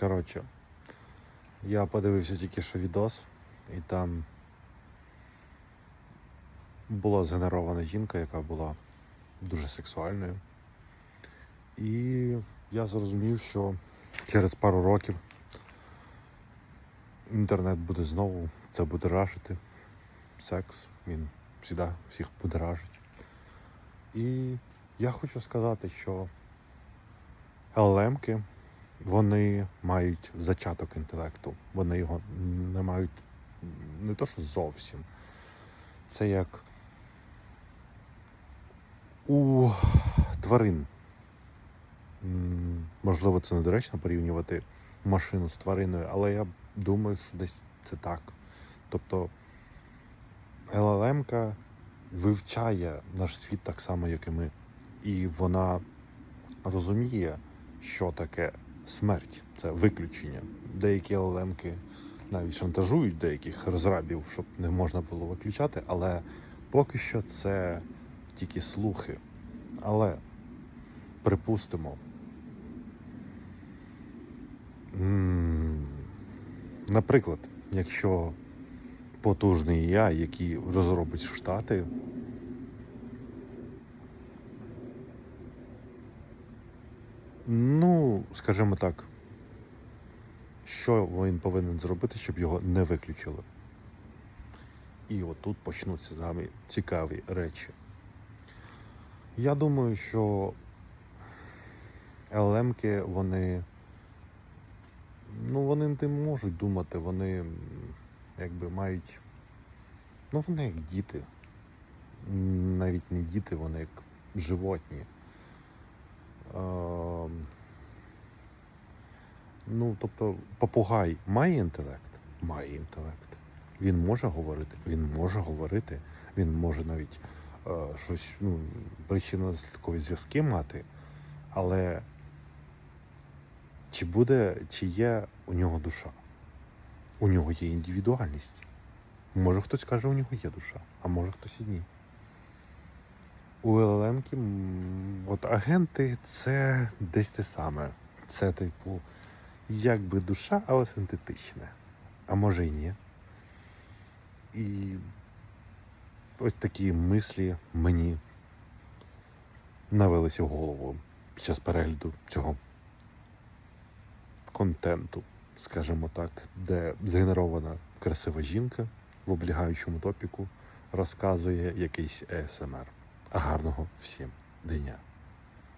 Коротше, я подивився тільки що відос, і там була згенерована жінка, яка була дуже сексуальною. І я зрозумів, що через пару років інтернет буде знову це будоражити. Секс, він завжди всіх будоражить. І я хочу сказати, що ЛЛМки, вони мають зачаток інтелекту. Вони його не мають не то, що зовсім. Це як у тварин. Можливо, це недоречно порівнювати машину з твариною, але я думаю, що десь це так. Тобто ЛЛМ-ка вивчає наш світ так само, як і ми. І вона розуміє, що таке смерть, це виключення. Деякі ЛЛМ-ки навіть шантажують деяких розрабів, щоб не можна було виключати, але поки що це тільки слухи. Але припустимо. Наприклад, якщо потужний я, який розробить штати, ну, скажімо так, що він повинен зробити, щоб його не виключили? І отут почнуться з нами цікаві речі. Я думаю, що ЛМки, вони. Ну, вони не можуть думати, вони якби мають. Ну, вони як діти. Навіть не діти, вони як животні. Ну, тобто, попугай має інтелект? Має інтелект. Він може говорити, він може говорити, він може навіть е, щось, ну, причинно-наслідкові зв'язки мати, але чи буде, чи є у нього душа? У нього є індивідуальність. Може хтось каже, у нього є душа, а може хтось і ні. У ЛЛМ-ки, от агенти це десь те саме. Це, типу, якби душа, але синтетична. А може і ні. І ось такі мислі мені навелися в голову під час перегляду цього контенту, скажімо так, де згенерована красива жінка в облігаючому топіку розказує якийсь АСМР. Гарного всім дня!